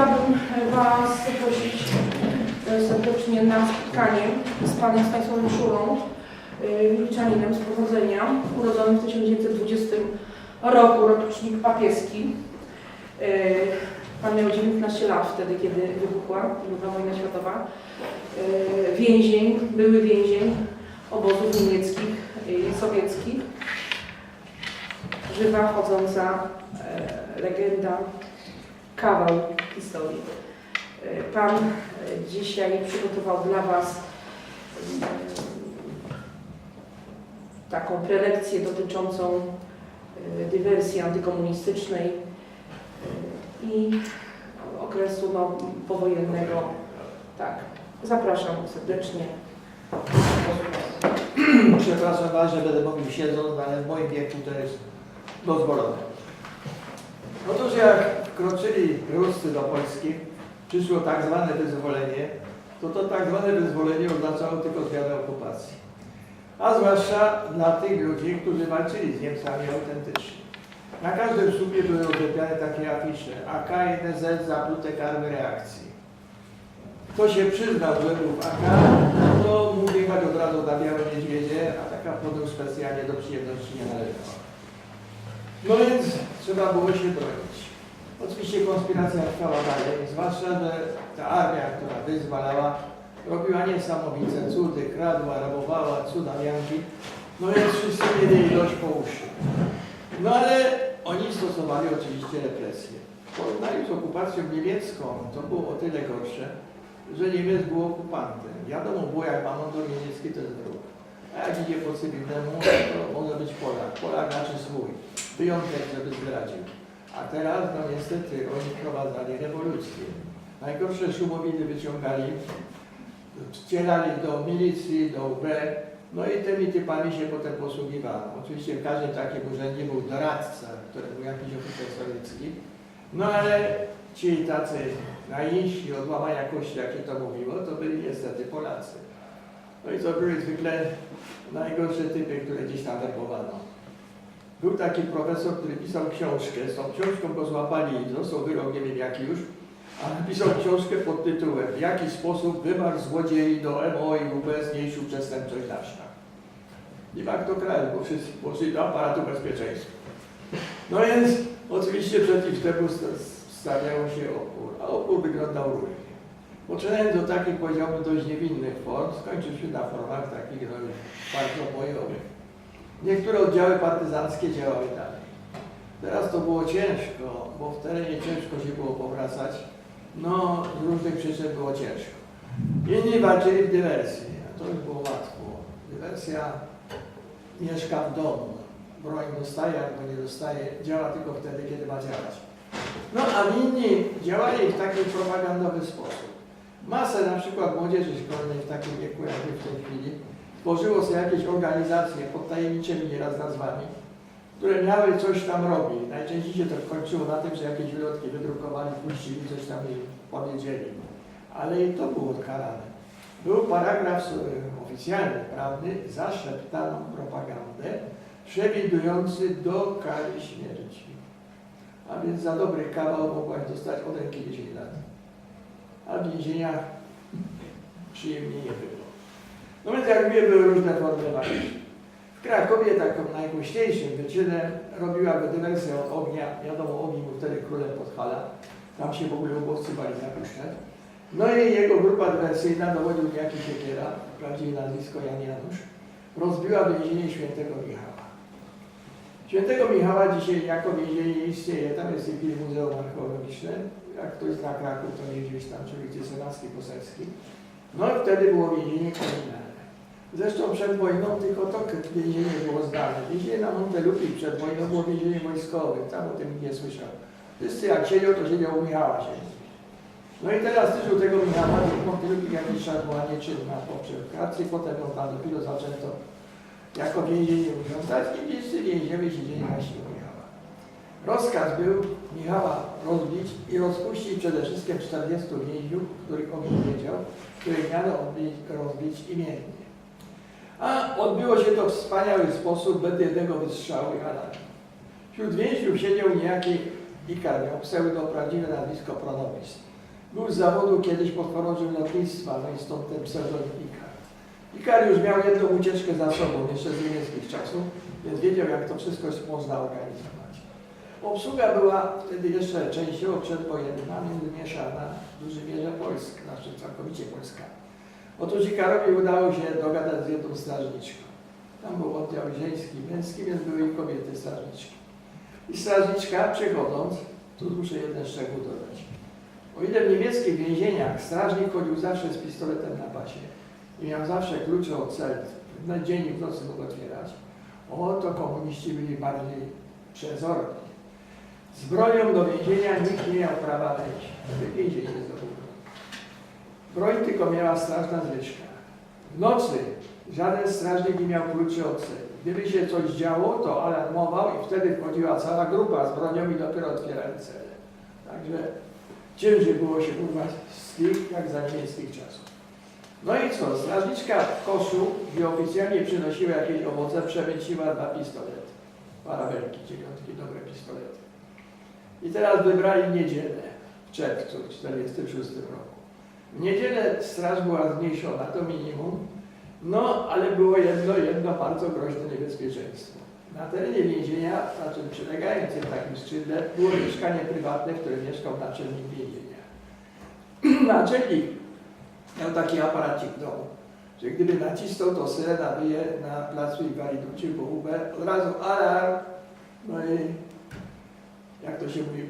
chciałabym Was zaprosić e, serdecznie na spotkanie z Panem Stanisławem Szurą, e, Milczaninem z pochodzenia, urodzonym w 1920 roku, rocznik papieski. E, Pan miał 19 lat wtedy, kiedy wybuchła II wojna światowa. E, Więzień, były więzień obozów niemieckich i sowieckich. Żywa, chodząca e, legenda, kawał historii. E, Pan e, dzisiaj przygotował dla Was e, taką prelekcję dotyczącą e, dywersji antykomunistycznej i okresu no, powojennego. Tak, zapraszam serdecznie. Przepraszam Was, że będę mówił siedząc, ale w moim wieku to jest dozwolone. Otóż jak wkroczyli Ruscy do Polski, przyszło tak zwane wyzwolenie, to to tak zwane wyzwolenie oznaczało tylko zmianę okupacji. A zwłaszcza dla tych ludzi, którzy walczyli z Niemcami autentycznie. Na każdym słupie były rozlepiane takie afisze AK, NZ, zaplute karmy reakcji. Kto się przyznał, że był w AK, to mógł jechać od razu na Białe Niedźwiedzie, a taka podróż specjalnie do przyjemności nie należała. No więc trzeba było się bronić. Oczywiście konspiracja trwała dalej, zwłaszcza, że ta armia, która wyzwalała, robiła niesamowicie cudy, kradła, rabowała, cuda mianki, no więc wszyscy mieli dość po uszy. No ale oni stosowali oczywiście represje. W porównaniu z okupacją niemiecką to było o tyle gorsze, że Niemiec był okupantem. Wiadomo było, jak ma mundur niemiecki, to jest wróg. A jak idzie po cywilnemu, to może być Polak. Polak znaczy swój. Wyjątek, żeby zdradził. A teraz, no niestety, oni prowadzali rewolucję. Najgorsze szumowiny wyciągali, wcierali do milicji, do UB, no i tymi typami się potem posługiwano. Oczywiście w każdym takim urzędzie był doradca, który był jakiś oficer sowiecki, no ale ci tacy najniżsi od łamania kości, jak się to mówiło, to byli niestety Polacy. No i to były zwykle najgorsze typy, które gdzieś tam werbowano. Był taki profesor, który pisał książkę, z tą książką go złapali, został wyrok, nie wiem jaki już, a napisał książkę pod tytułem W jaki sposób wymarł złodziei do MO i UB zmniejszył przestępczość nasza. I tak to kraju, bo wszyscy poszli do aparatu bezpieczeństwa. No więc oczywiście przeciw temu sta- stawiało się opór, a opór wyglądał różnie. Poczynając do takich, powiedziałbym, dość niewinnych form, skończyliśmy na formach takich no, bardzo bojowych. Niektóre oddziały partyzanckie działały dalej. Teraz to było ciężko, bo w terenie ciężko się było powracać. No, z różnych przyczyn było ciężko. Inni walczyli w dywersji, a to już było łatwo. Dywersja mieszka w domu. Broń dostaje albo nie dostaje, działa tylko wtedy, kiedy ma działać. No a inni działali w taki propagandowy sposób. Masę na przykład młodzieży szkolnej w takim wieku, jak w tej chwili, tworzyło sobie jakieś organizacje pod tajemniczymi nieraz nazwami, które miały coś tam robić. Najczęściej się to kończyło na tym, że jakieś wylotki wydrukowali, puścili, coś tam powiedzieli. Ale i to było karane. Był paragraf e, oficjalny, prawny, za szeptaną propagandę, przewidujący do kary śmierci. A więc za dobry kawał mogłaś dostać od ręki 10 lat. A w więzieniach przyjemnie nie było. No więc jak mówię, były różne formy walki. W Krakowie taką najgłośniejszym wyczynem robiła od ognia. Wiadomo, ogień był wtedy królem Podhala. Tam się w ogóle ubowcy bali zapuszczać. No i jego grupa dywersyjna, dowodził niejaki Siekiera, prawdziwe nazwisko Jan Janusz, rozbiła więzienie świętego Michała. Świętego Michała dzisiaj jako więzienie nie istnieje. Tam jest chwili Muzeum Archeologiczne. Jak ktoś zna Kraków, to nie gdzieś tam, czyli gdzie Senacki, Poselski. No i wtedy było więzienie komunalne. Zresztą przed wojną tylko to więzienie było znane. Więzienie na Montelupi przed wojną było więzienie wojskowe. Tam o tym nie słyszał. Wszyscy jak siedział, to siedział u Michała się. No i teraz też u tego Michała w Montelupi jakiś czas była nieczynna poprzedkacji. Potem ją tam dopiero zaczęto jako więzienie urządzać i wszyscy więźniowie siedzieli na siłę. Rozkaz był Michała rozbić i rozpuścić przede wszystkim 40 więźniów, których on wiedział, których miano rozbić imiennie. A odbyło się to w wspaniały sposób, bez jednego wystrzału i alarmu. Wśród więźniów siedział niejaki Ikar, miał pseudo prawdziwe nazwisko Pronowis. Był z zawodu kiedyś podchorążym lotnictwa, no i stąd ten pseudonim Ikar. Ikar już miał jedną ucieczkę za sobą, jeszcze z niemieckich czasów, więc wiedział, jak to wszystko można organizować. Obsługa była wtedy jeszcze częściowo przedwojenna, mieszana w dużej mierze polska, znaczy całkowicie polska. Otóż Ikarowi udało się dogadać z jedną strażniczką. Tam był oddział żeński, męski, więc były i kobiety strażniczki. I strażniczka przychodząc, tu muszę jeden szczegół dodać. O ile w niemieckich więzieniach strażnik chodził zawsze z pistoletem na pasie i miał zawsze klucze od cel, na dzień i w nocy mógł otwierać, o to komuniści byli bardziej przezorni. Z bronią do więzienia nikt nie miał prawa wejść. Więzienie zdobyło. Broń tylko miała strażna zwyżka. W nocy żaden strażnik nie miał kluczy od. Gdyby się coś działo, to alarmował i wtedy wchodziła cała grupa z bronią i dopiero otwierali cele. Także ciężej było się urwać z tych, jak za niemieckich czasów. No i co, strażniczka w koszu, gdzie oficjalnie przynosiła jakieś owoce, przemyciła dwa pistolety. Parabelki, dziewiątki, dobre pistolety. I teraz wybrali niedzielę w czerwcu 1946 roku. W niedzielę straż była zmniejszona do minimum, no ale było jedno, jedno bardzo groźne niebezpieczeństwo. Na terenie więzienia, znaczy przylegającym takim skrzydle, było mieszkanie prywatne, w którym mieszkał naczelnik więzienia. naczelnik miał taki aparacik w domu, że gdyby nacisnął, to syrena wyje na placu inwalidów czy po UB, od razu alarm, no i jak to się mówi,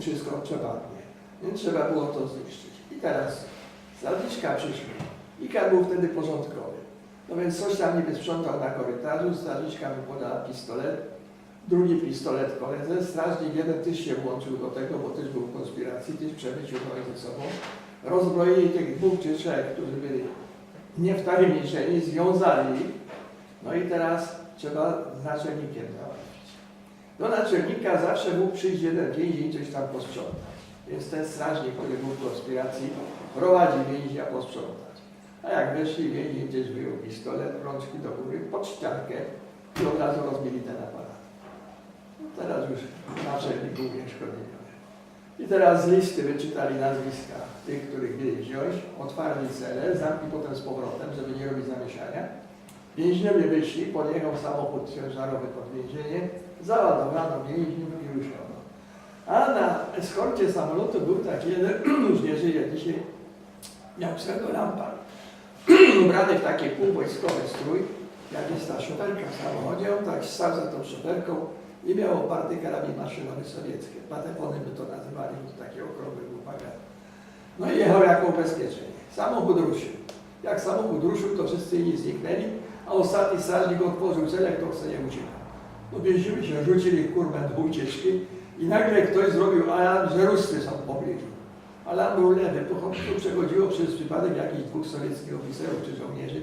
wszystko przepadnie. Więc trzeba było to zniszczyć. I teraz strażniczka przyszła. Ikar był wtedy porządkowy. No więc coś tam niby sprzątał na korytarzu, strażniczka mu podała pistolet, drugi pistolet koledze, strażnik jeden też się włączył do tego, bo też był w konspiracji, też przemycił broń ze sobą. Rozbroili tych dwóch czy trzech, którzy byli niewtajemniczeni, związali. No i teraz trzeba z naczelnikiem załatwić. Do naczelnika zawsze mógł przyjść jeden więzień i coś tam posprzątać. Więc ten strażnik, który był w konspiracji, prowadzi więźnia posprzątać. A jak weszli, więzień gdzieś wyjął pistolet, rączki do góry, pod ściankę i od razu rozbili ten aparat. No teraz już naczelnik był unieszkodliwiony. I teraz z listy wyczytali nazwiska tych, których mieli wziąć, otwarli cele, zamkli potem z powrotem, żeby nie robić zamieszania. Więźniowie wyszli, podjechał samochód ciężarowy pod więzienie, załadowano więźniów i ruszono. A na eskorcie samolotu był taki jeden, już nie żyje dzisiaj, miał pseudo lampa. Ubrany w takie półwojskowy strój, jak jest ta szoferka w samochodzie, on tak stał za tą szoferką i miał oparty karabin maszynowy sowiecki. Patefony by to nazywali, bo to takie okrągłe był. No i jechał jako ubezpieczenie. Samochód ruszył. Jak samochód ruszył, to wszyscy inni zniknęli, a ostatni strażnik otworzył celek, to chce nie uciekał. No więźniowie się rzucili w kurwę do ucieczki i nagle ktoś zrobił alarm, że Ruscy są w pobliżu. Alarm był lewy, prostu przechodziło przez przypadek jakichś dwóch sowieckich oficerów czy żołnierzy.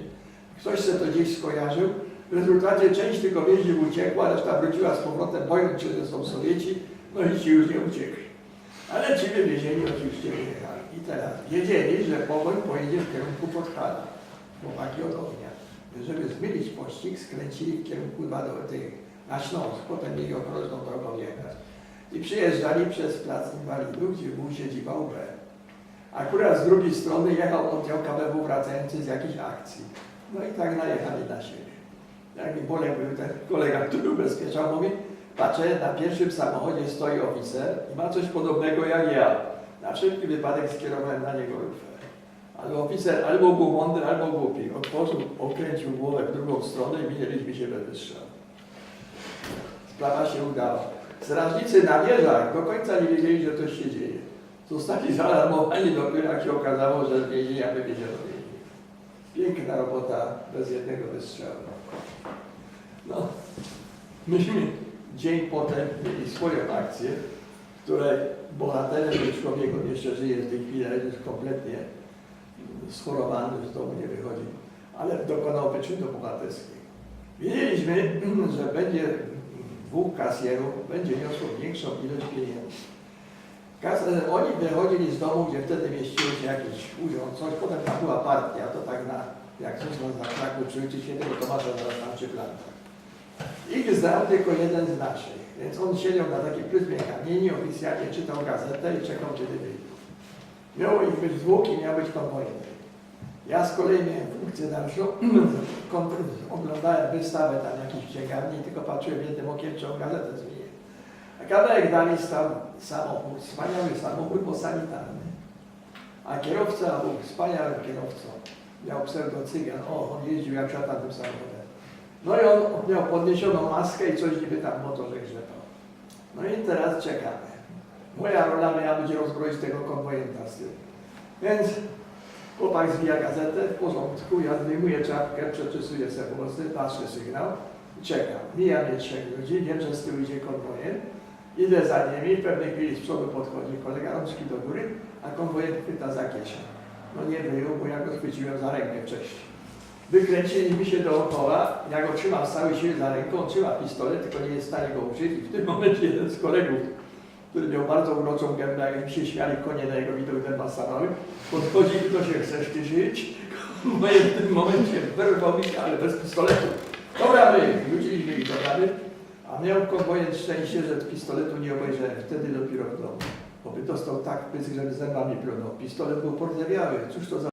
Ktoś se to gdzieś skojarzył. W rezultacie część tylko więźniów uciekła, reszta wróciła z powrotem, bojąc się, że są Sowieci, no i ci już nie uciekli. Ale ci wywiezieni oczywiście wyjechali. I teraz wiedzieli, że pogoń pojedzie w kierunku Podhala, chłopaki od ognia. Żeby zmylić pościg, skręcili w kierunku do tych, na Śląsk, potem mieli okroczną drogą jechać. I przyjeżdżali przez plac inwalidów, gdzie był siedziba UB. Akurat z drugiej strony jechał oddział KBW wracający z jakiejś akcji. No i tak najechali na siebie. Jak mi Bolek był ten kolega, który ubezpieczał, mówi, patrzę, na pierwszym samochodzie stoi oficer i ma coś podobnego jak ja. Na wszelki wypadek skierowałem na niego lufę. Ale oficer albo był mądry, albo głupi. Otworzył, okręcił głowę w drugą stronę i widzieliśmy się bez wystrzału. Sprawa się udała. Strażnicy na wieżach do końca nie wiedzieli, że coś się dzieje. Zostali zaalarmowani dopiero jak się okazało, że z więzienia więźniów. Piękna robota bez jednego wystrzału. No, myśmy dzień potem mieli swoją akcję, której bohaterem był człowiek, jeszcze żyje w tej chwili, ale jest kompletnie schorowany, z domu nie wychodzi, ale dokonał wyczynu bohaterskiego. Wiedzieliśmy, że będzie dwóch kasjerów, będzie niosło większą ilość pieniędzy. Oni wychodzili z domu, gdzie wtedy mieściło się jakiś urząd, coś, potem tam była partia, to tak na, jak coś na zakrzaku przy ulicy Świętego Tomasza zaraz tam przy plantach. Ich znał tylko jeden z naszych, więc on siedział na takiej pryzmie kamieni, oficjalnie czytał gazetę i czekał, kiedy wyjdzie. Miało ich być dwóch i miał być konwojent. Ja z kolei miałem funkcję dalszą, oglądałem wystawę tam jakiejś księgarni, tylko patrzyłem jednym okiem, czy on gazetę zmienię. A kawałek dalej stał samochód, wspaniały samochód, bo sanitarny. A kierowca był wspaniałym kierowcą. Miał pseudo cygan. O, on jeździł jak szatan tym samochodem. No i on miał podniesioną maskę i coś niby tam w motorze grzebał. No i teraz czekamy. Moja rola miała być rozbroić tego konwojenta z tyłu. Więc chłopak zwija gazetę, w porządku, ja zdejmuję czapkę, przeczesuję sobie włosy, patrzę sygnał czekam. Mija mnie trzech ludzi, wiem, że z tyłu idzie konwojent. Idę za nimi, w pewnej chwili z przodu podchodzi kolega, rączki do góry, a konwojent chwyta za kieszeń. No nie wyjął, bo ja go chwyciłem za rękę wcześniej. Wykręcili mi się dookoła, ja go trzymam z całej siły za ręką, trzyma pistolet, tylko nie jest w stanie go użyć i w tym momencie jeden z kolegów, który miał bardzo uroczą gębę, jak się śmiali konie na jego widok demasarowy, podchodzi i to się chcesz ty żyć? W tym momencie wyrwał mi się, ale bez pistoletu. Dobra, my, wróciliśmy ich do a miał konwojent szczęście, że pistoletu nie obejrzałem, wtedy dopiero w domu. Bo by dostał tak pysk, że zębami plunął. Pistolet był pordzewiały, cóż to za